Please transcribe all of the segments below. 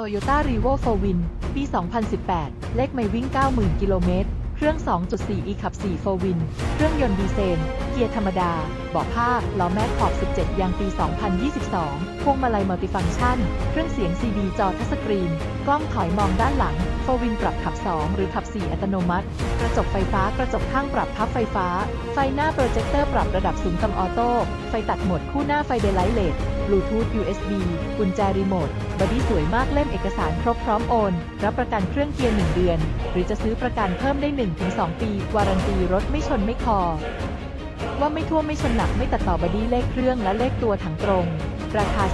Toyota r e v o 4 Win ปี 2018 เลขไม่วิ่ง 90,000 กิโลเมตร เครื่อง 2.4 e ขับ 4 4 Win เครื่องยนต์ดีเซล เกียร์ธรรมดา เบาะผ้า ล้อแม็กขอบ 17 ยางปี 2022 พวงมาลัยมัลติฟังก์ชัน เครื่องเสียง CD จอทัชสกรีน กล้องถอยมองด้านหลัง4 Win ปรับขับ 2 หรือขับ 4 อัตโนมัติ กระจกไฟฟ้ากระจกข้างปรับพับไฟฟ้า ไฟหน้าโปรเจคเตอร์ปรับระดับสูงต่ำออโต้ ไฟตัดโหมดคู่หน้าไฟเดลไลท์เลด ลูทูธ USB กุญแจรีโมทบอดี้สวยมากเล่มเอกสารครบพร้อมโอน รับประกันเครื่องเกียร์ 1 เดือน หรือจะซื้อประกันเพิ่มได้ 1-2 ปี วารันตีรถไม่ชนไม่คอ ว่าไม่ท่วมไม่ชนหนักไม่ตัดต่อบอดี้เลขเครื่องและเลขตัวถังตรง ราคา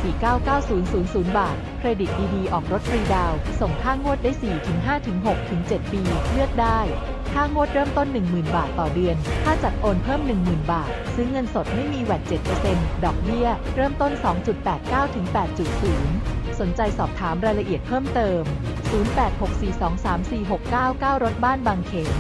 499,000 บาท เครดิตดีๆ ออกรถฟรีดาว ส่งค่างวดได้ 4-5-6-7 ปี เลือกได้ ค่างวดเริ่มต้น 10,000 บาทต่อเดือนถ้าจัดโอนเพิ่ม 10,000 บาท ซื้อเงินสดไม่มีแวด7%ดอกเบี้ย เริ่มต้น 2.89 ถึง 8.0 สนใจสอบถามรายละเอียดเพิ่มเติม 0864234699 รถบ้านบางเขน